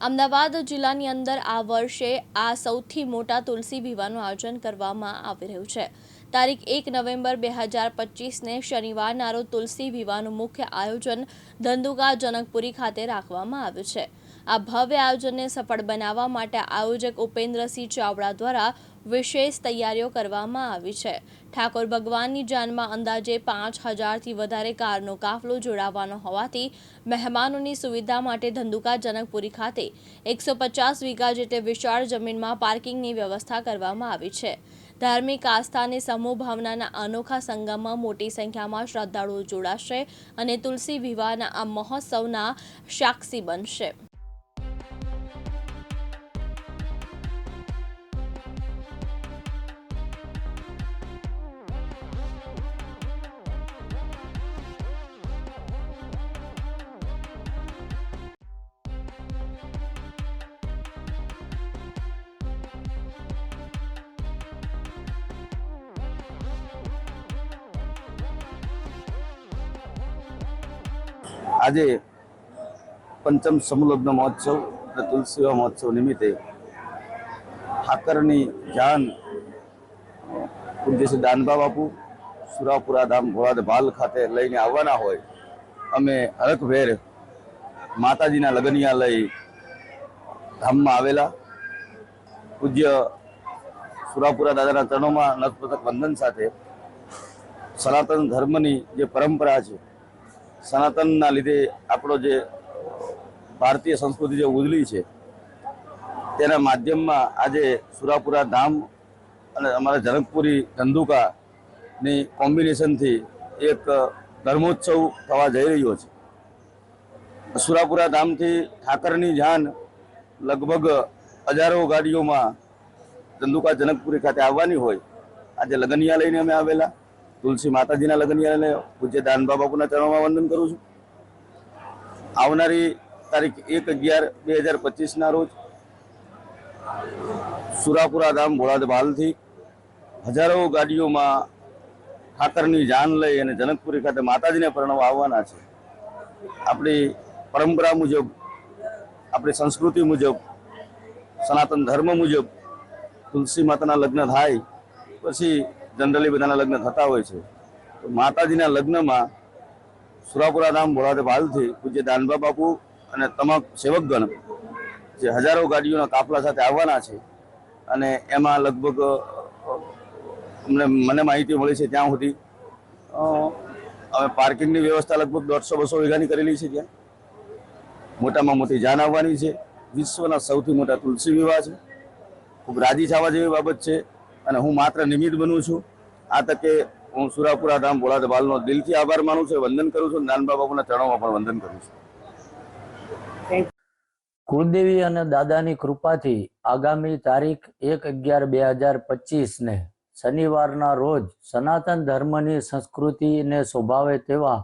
અમદાવાદ જિલ્લાની અંદર આ વર્ષે આ સૌથી મોટા તુલસી વિવાહનું આયોજન કરવામાં આવી રહ્યું છે. તારીખ એક નવેમ્બર બે હજાર પચીસને શનિવારના રોજ તુલસી વિવાહનું મુખ્ય આયોજન ધંધુકા જનકપુરી ખાતે રાખવામાં આવ્યું છે. આ ભવ્ય આયોજનને સફળ બનાવવા માટે આયોજક ઉપેન્દ્રસિંહ ચાવડા દ્વારા વિશેષ તૈયારીઓ કરવામાં આવી છે. ઠાકોર ભગવાનની જાનમાં અંદાજે પાંચ હજારથી વધારે કારનો કાફલો જોડાવાનો હોવાથી મહેમાનોની સુવિધા માટે ધંધુકા જનકપુરી ખાતે એકસો પચાસ વીઘા જેટલી વિશાળ જમીનમાં પાર્કિંગની વ્યવસ્થા કરવામાં આવી છે. ધાર્મિક આસ્થાની સમૂહ ભાવનાના અનોખા સંગમમાં મોટી સંખ્યામાં શ્રદ્ધાળુઓ જોડાશે અને તુલસી વિવાહના આ મહોત્સવના સાક્ષી બનશે. આજે પંચમ સમલગ્ન મહોત્સવ અને તુલસી મહોત્સવ નિમિત્તે ઠાકરની જાન, પૂજ્ય શ્રી આપું, સુરાપુરા ધામ ભોળાદ ભાલ ખાતે લઈને આવવાના હોય, અમે હરખભેર માતાજીના લગનિયા લઈ ધામમાં આવેલા. પૂજ્ય સુરાપુરા દાદાના ચરણોમાં નતમસ્તક વંદન સાથે સનાતન ધર્મની જે પરંપરા છે સનાતનના લીધે આપણો જે ભારતીય સંસ્કૃતિ જે ઉજળી છે, તેના માધ્યમમાં આજે સુરાપુરા ધામ અને અમારા જનકપુરી ધંધુકાની કોમ્બિનેશનથી એક ધર્મોત્સવ થવા જઈ રહ્યો છે. સુરાપુરા ધામથી ઠાકરની જાન લગભગ હજારો ગાડીઓમાં ધંધુકા જનકપુરી ખાતે આવવાની હોય. આજે લગનિયા લઈને અમે આવેલા. તુલસી માતાજીના લગનિયાને પૂજ્ય દાનબા બાપુના ચરણોમાં વંદન કરું છું. આવનારી તારીખ એક અગિયાર બે હજાર પચીસના રોજ સુરાપુરા ધામ ભોળાદ હજારો ગાડીઓમાં ઠાકરની જાન લઈ અને જનકપુરી ખાતે માતાજીને પરણવા આવવાના છે. આપણી પરંપરા મુજબ, આપણી સંસ્કૃતિ મુજબ, સનાતન ધર્મ મુજબ તુલસી માતાના લગ્ન થાય, પછી જનરલી બધાના લગ્ન થતા હોય છે. તો માતાજીના લગ્નમાં સુરાપુરા ધામ ભોળાદે ભાલથી પૂજ્ય દાનબા બાપુ અને તમામ સેવકગણ જે હજારો ગાડીઓના કાફલા સાથે આવવાના છે અને એમાં લગભગ, અમને, મને માહિતી મળી છે ત્યાં સુધી અમે પાર્કિંગની વ્યવસ્થા લગભગ દોઢસો બસો વીઘાની કરેલી છે ત્યાં. મોટામાં મોટી જાન આવવાની છે. વિશ્વના સૌથી મોટા તુલસી વિવાહ છે. ખૂબ રાજી થવા જેવી બાબત છે. અને હું માત્ર નિમિત્ત બનું છું. આ તકે હું સુરાપુરા ધામ ભોળા દબાલનો દિલથી આભાર માનું છું, વંદન કરું છું, નાનબા બાપુના ચરણોમાં પણ વંદન કરું છું. કુળદેવી અને દાદાની કૃપાથી આગામી તારીખ એક અગિયાર બે હજાર પચીસને શનિવારના રોજ સનાતન ધર્મની સંસ્કૃતિને શોભાવે તેવા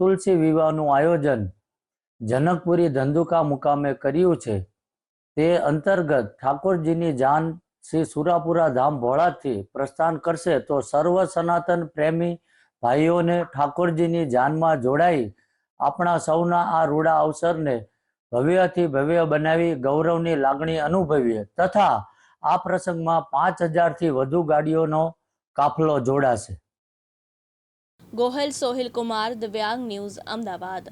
તુલસી વિવાહનું આયોજન જનકપુરી ધંધુકા મુકામે કર્યું છે. તે અંતર્ગત ઠાકોરજીની જાન શ્રી સુરાપુરા ધામ ભોળાથી પ્રસ્થાન કરશે તો સર્વ સનાતન પ્રેમી ભાઈઓને ઠાકોરજીની જાનમાં જોડાઈ આપણા સૌના આ રૂડા અવસરને ભવ્યથી ભવ્ય બનાવી ગૌરવની લાગણી અનુભવીએ તથા આ પ્રસંગમાં પાંચ હજારથી વધુ ગાડીઓનો કાફલો જોડાશે. ગોહેલ સોહિલ કુમાર દિવ્યાંગ ન્યૂઝ અમદાવાદ.